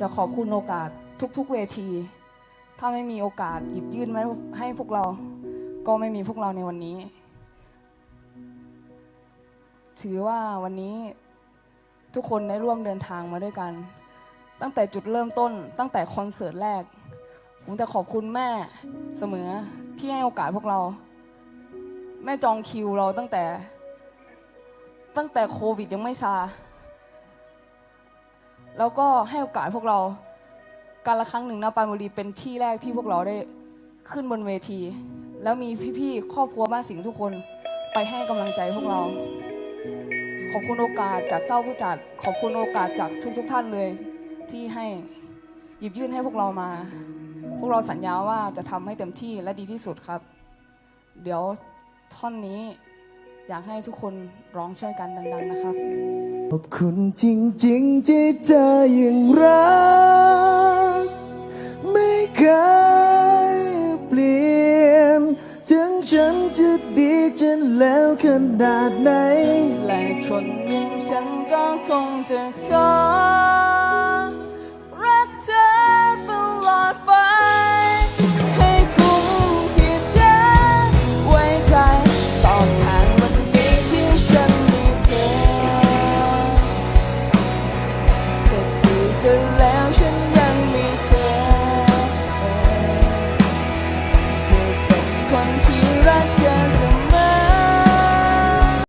จะขอบคุณโอกาสทุกๆเวที ถ้าไม่มีโอกาสหยิบยื่นไว้ให้พวกเรา ก็ไม่มีพวกเราในวันนี้ ถือว่าวันนี้ทุกคนได้ร่วมเดินทางมาด้วยกัน ตั้งแต่จุดเริ่มต้น ตั้งแต่คอนเสิร์ตแรก ผมจะขอบคุณแม่เสมอที่ให้โอกาสพวกเรา แม่จองคิวเราตั้งแต่ ตั้งแต่โควิดยังไม่ซา แล้วก็ให้โอกาสพวกเราการละครั้งหนึ่งนะปานบุรีเป็นที่แรกที่พวกเราได้ขึ้นบนเวที แล้วมีพี่ๆครอบครัวบ้านสิงห์ทุกคนไปให้กำลังใจพวกเรา ขอบคุณโอกาสจากเต้าผู้จัด ขอบคุณโอกาสจากทุก ๆ ท่านเลยที่ให้หยิบยื่นให้พวกเรามา พวกเราสัญญาว่าจะทำให้เต็มที่และดีที่สุดครับ เดี๋ยวท่อนนี้ อยากให้ทุกคนร้องช่วยกันดัง ๆ นะครับ ขอบคุณจริง ๆ ที่เธอยังรัก ไม่เคยเปลี่ยน ถึงฉันจะดีจนแล้วขนาดไหน และคนอย่างฉันก็คงจะขอ